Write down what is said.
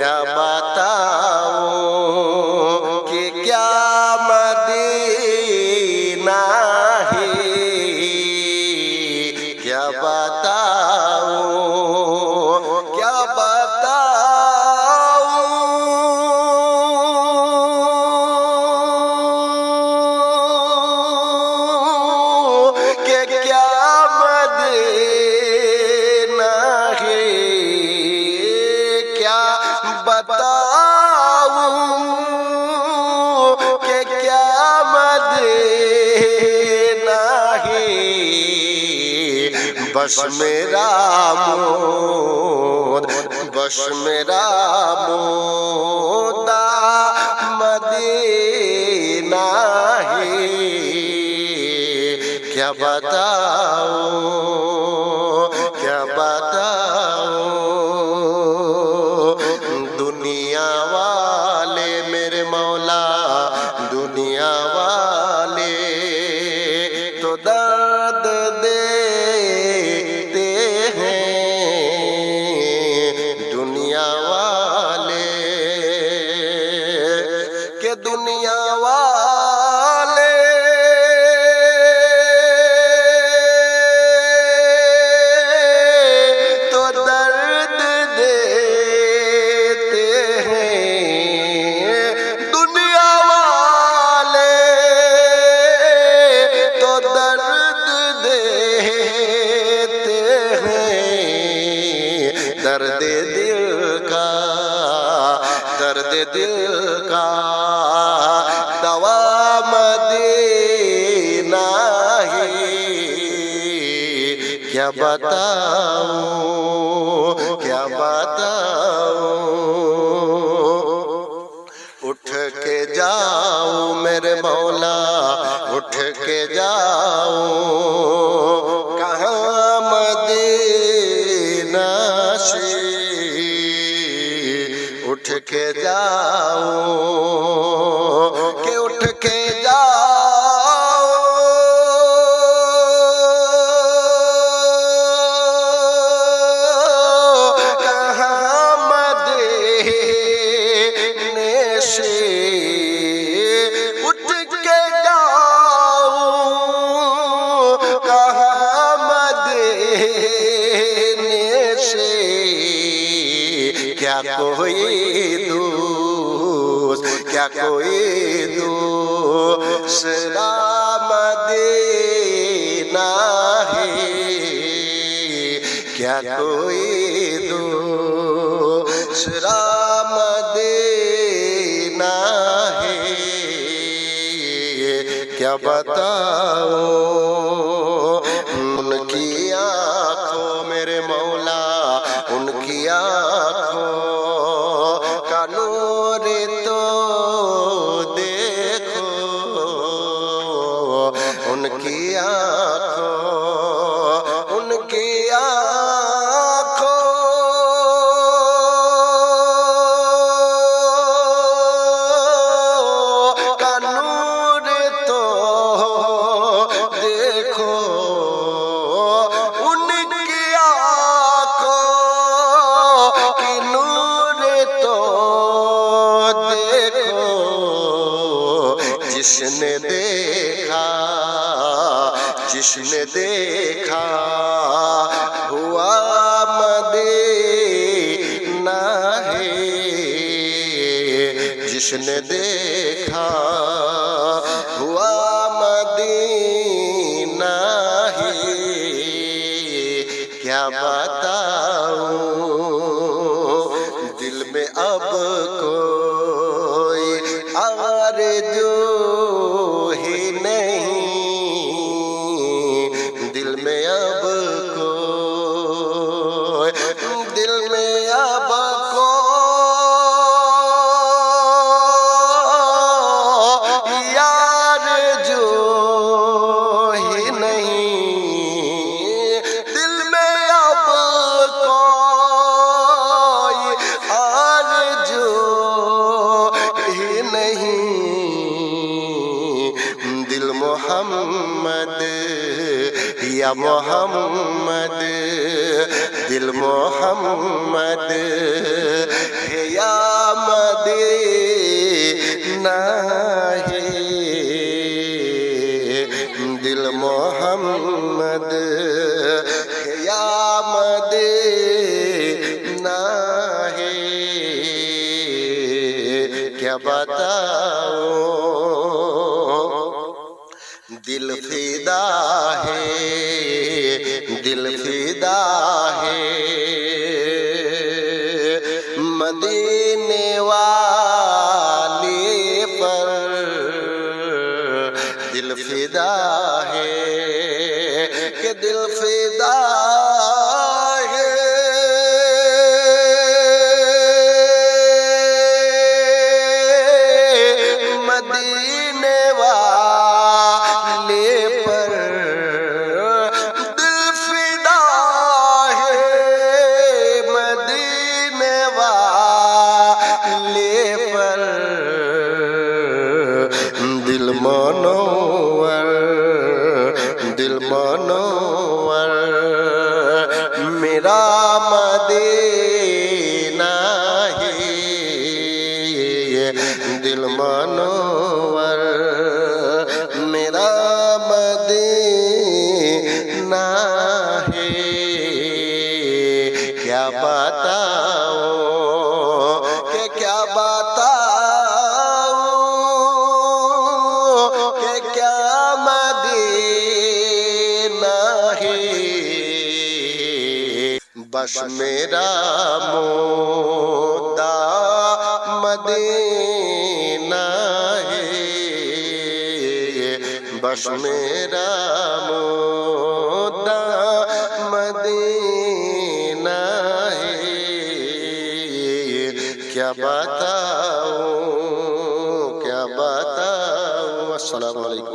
क्या बताओ कि क्या मदीना है क्या बताओ क्या बता বস মেরা মোর বস মেরা মোদা মদিনা হে কে বাতাও दर्द दे दिल का दवा मदीना ही क्या बताऊं क्या बताऊं उठ के जाओ मेरे मौला उठ के जा ঠেকে যাও কেউ ঠেকে क्या कोई दूस क्या कोई दूसरा मदीना है क्या कोई दूसरा मदीना है क्या बताओ उनकी आंखों उनकी आंखों का तो देखो उनकी आंखों की नूर तो देखो जिसने देखो जिसने देखा हुआ मदीना है जिसने देखा ইয়া মোহাম্মদ দিল মোহাম্মদ হেয়া মদে নাহে দিল মোহাম্মদ হেয়া মদে নাহে क्या बता দিল ফিদা হে দিল ফিদা হে মদিনে वाले पर दिल फिदा है कि दिल फिदा है मदीने দিল মনোয়ার মেরা মদিনা হে ক্যা বাতাও কে ক্যা বাতাও কে ক্যা মদিনা হে বস মেরা মোদা عشق میرا مودا مدینہ ہے کیا بتاؤں کیا بتاؤں السلام علیکم